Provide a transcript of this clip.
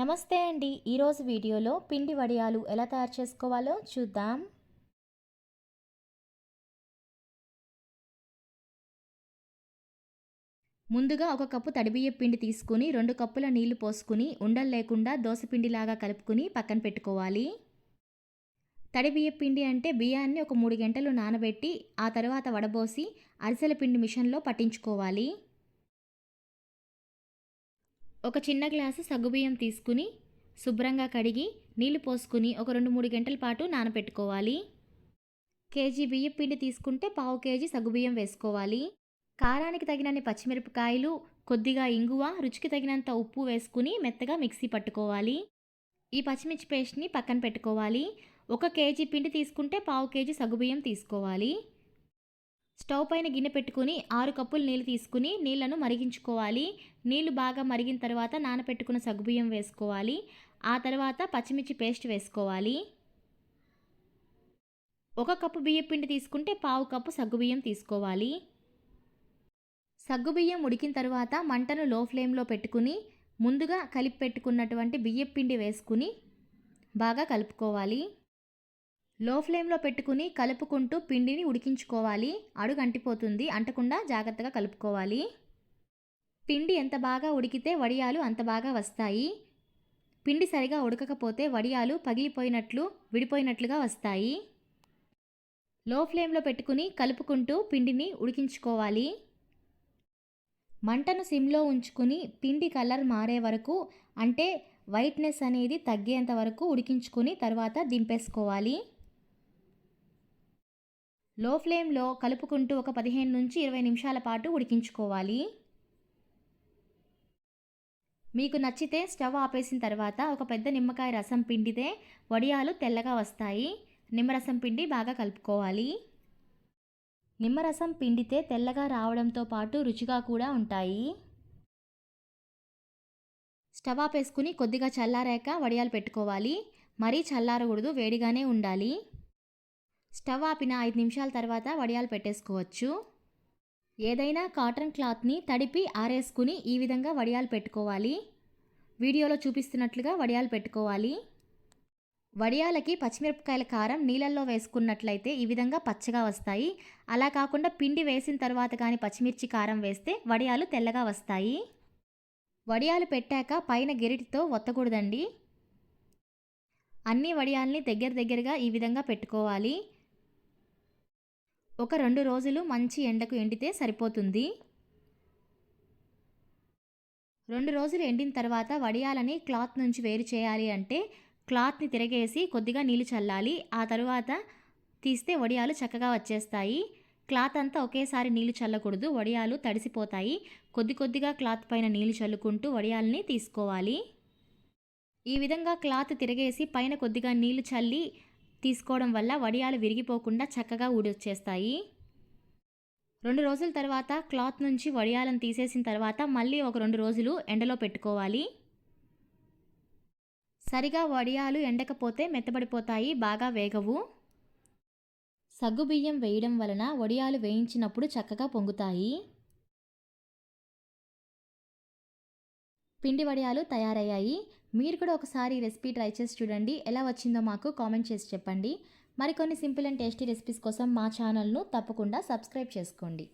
నమస్తే అండి. ఈరోజు వీడియోలో పిండి వడియాలు ఎలా తయారు చేసుకోవాలో చూద్దాం. ముందుగా ఒక కప్పు తడిబియ్య పిండి తీసుకుని రెండు కప్పుల నీళ్ళు పోసుకుని ఉండలు లేకుండా దోశపిండిలాగా కలుపుకుని పక్కన పెట్టుకోవాలి. తడిబియ్య పిండి అంటే బియ్యాన్ని ఒక మూడు గంటలు నానబెట్టి ఆ తర్వాత వడబోసి అరిసెల పిండి మిషన్లో పట్టించుకోవాలి. ఒక చిన్న గ్లాసు సగ్గుబియ్యం తీసుకుని శుభ్రంగా కడిగి నీళ్ళు పోసుకుని ఒక రెండు మూడు గంటల పాటు నానబెట్టుకోవాలి. కేజీ బియ్యం పిండి తీసుకుంటే పావు కేజీ సగ్గుబియ్యం వేసుకోవాలి. కారానికి తగినన్ని పచ్చిమిరపకాయలు కొద్దిగా ఇంగువ రుచికి తగినంత ఉప్పు వేసుకుని మెత్తగా మిక్సీ పట్టుకోవాలి. ఈ పచ్చిమిర్చి పేస్ట్ని పక్కన పెట్టుకోవాలి. ఒక కేజీ పిండి తీసుకుంటే పావు కేజీ సగ్గుబియ్యం తీసుకోవాలి. స్టవ్ పైన గిన్నె పెట్టుకుని ఆరు కప్పులు నీళ్ళు తీసుకుని నీళ్ళను మరిగించుకోవాలి. నీళ్ళు బాగా మరిగిన తర్వాత నానపెట్టుకున్న సగ్గుబియ్యం వేసుకోవాలి. ఆ తర్వాత పచ్చిమిర్చి పేస్ట్ వేసుకోవాలి. ఒక కప్పు బియ్యం పిండి తీసుకుంటే పావు కప్పు సగ్గుబియ్యం తీసుకోవాలి. సగ్గుబియ్యం ఉడికిన తర్వాత మంటను లో ఫ్లేమ్లో పెట్టుకుని ముందుగా కలిపి పెట్టుకున్నటువంటి బియ్యం పిండి వేసుకుని బాగా కలుపుకోవాలి. లో ఫ్లేమ్లో పెట్టుకుని కలుపుకుంటూ పిండిని ఉడికించుకోవాలి. అడుగు అంటిపోతుంది. అంటకుండా జాగ్రత్తగా కలుపుకోవాలి. పిండి ఎంత బాగా ఉడికితే వడియాలు అంత బాగా వస్తాయి. పిండి సరిగా ఉడకకపోతే వడియాలు పగిలిపోయినట్లు విడిపోయినట్లుగా వస్తాయి. లో ఫ్లేమ్లో పెట్టుకుని కలుపుకుంటూ పిండిని ఉడికించుకోవాలి. మంటను సిమ్లో ఉంచుకుని పిండి కలర్ మారే వరకు అంటే వైట్నెస్ అనేది తగ్గేంత వరకు ఉడికించుకొని తర్వాత దింపేసుకోవాలి. లో ఫ్లేమ్లో కలుపుకుంటూ ఒక పదిహేను నుంచి ఇరవై నిమిషాల పాటు ఉడికించుకోవాలి. మీకు నచ్చితే స్టవ్ ఆపేసిన తర్వాత ఒక పెద్ద నిమ్మకాయ రసం పిండితే వడియాలు తెల్లగా వస్తాయి. నిమ్మరసం పిండి బాగా కలుపుకోవాలి. నిమ్మరసం పిండితే తెల్లగా రావడంతో పాటు రుచిగా కూడా ఉంటాయి. స్టవ్ ఆపేసుకుని కొద్దిగా చల్లారాక వడియాలు పెట్టుకోవాలి. మరీ చల్లారకూడదు వేడిగానే ఉండాలి. స్టవ్ ఆపిన ఐదు నిమిషాల తర్వాత వడియాలు పెట్టేసుకోవచ్చు. ఏదైనా కాటన్ క్లాత్ని తడిపి ఆరేసుకుని ఈ విధంగా వడియాలు పెట్టుకోవాలి. వీడియోలో చూపిస్తున్నట్లుగా వడియాలు పెట్టుకోవాలి. వడియాలకి పచ్చిమిరపకాయల కారం నీళ్ళల్లో వేసుకున్నట్లయితే ఈ విధంగా పచ్చగా వస్తాయి. అలా కాకుండా పిండి వేసిన తర్వాత కానీ పచ్చిమిర్చి కారం వేస్తే వడియాలు తెల్లగా వస్తాయి. వడియాలు పెట్టాక పైన గెరిటితో ఒత్తకూడదండి. అన్ని వడియాల్ని దగ్గర దగ్గరగా ఈ విధంగా పెట్టుకోవాలి. ఒక రెండు రోజులు మంచి ఎండకు ఎండితే సరిపోతుంది. రెండు రోజులు ఎండిన తర్వాత వడియాలని క్లాత్ నుంచి వేరు చేయాలి అంటే క్లాత్ని తిరగేసి కొద్దిగా నీళ్ళు చల్లాలి. ఆ తరువాత తీస్తే వడియాలు చక్కగా వచ్చేస్తాయి. క్లాత్ అంతా ఒకేసారి నీళ్ళు చల్లకూడదు. వడియాలు తడిసిపోతాయి. కొద్ది కొద్దిగా క్లాత్ పైన నీళ్ళు చల్లుకుంటూ వడియాలని తీసుకోవాలి. ఈ విధంగా క్లాత్ తిరగేసి పైన కొద్దిగా నీళ్ళు చల్లి తీసుకోవడం వల్ల వడియాలు విరిగిపోకుండా చక్కగా ఊడొచ్చేస్తాయి. రెండు రోజుల తర్వాత క్లాత్ నుంచి వడియాలను తీసేసిన తర్వాత మళ్ళీ ఒక రెండు రోజులు ఎండలో పెట్టుకోవాలి. సరిగా వడియాలు ఎండకపోతే మెత్తబడిపోతాయి బాగా వేగవు. సగ్గుబియ్యం వేయడం వలన వడియాలు వేయించినప్పుడు చక్కగా పొంగుతాయి. పిండి వడియాలు తయారయ్యాయి. మీరు కూడా ఒకసారి రెసిపీ ట్రై చేసి చూడండి. ఎలా వచ్చిందో మాకు కామెంట్ చేసి చెప్పండి. మరికొన్ని సింపుల్ అండ్ టేస్టీ రెసిపీస్ కోసం మా ఛానల్ను తప్పకుండా సబ్స్క్రైబ్ చేసుకోండి.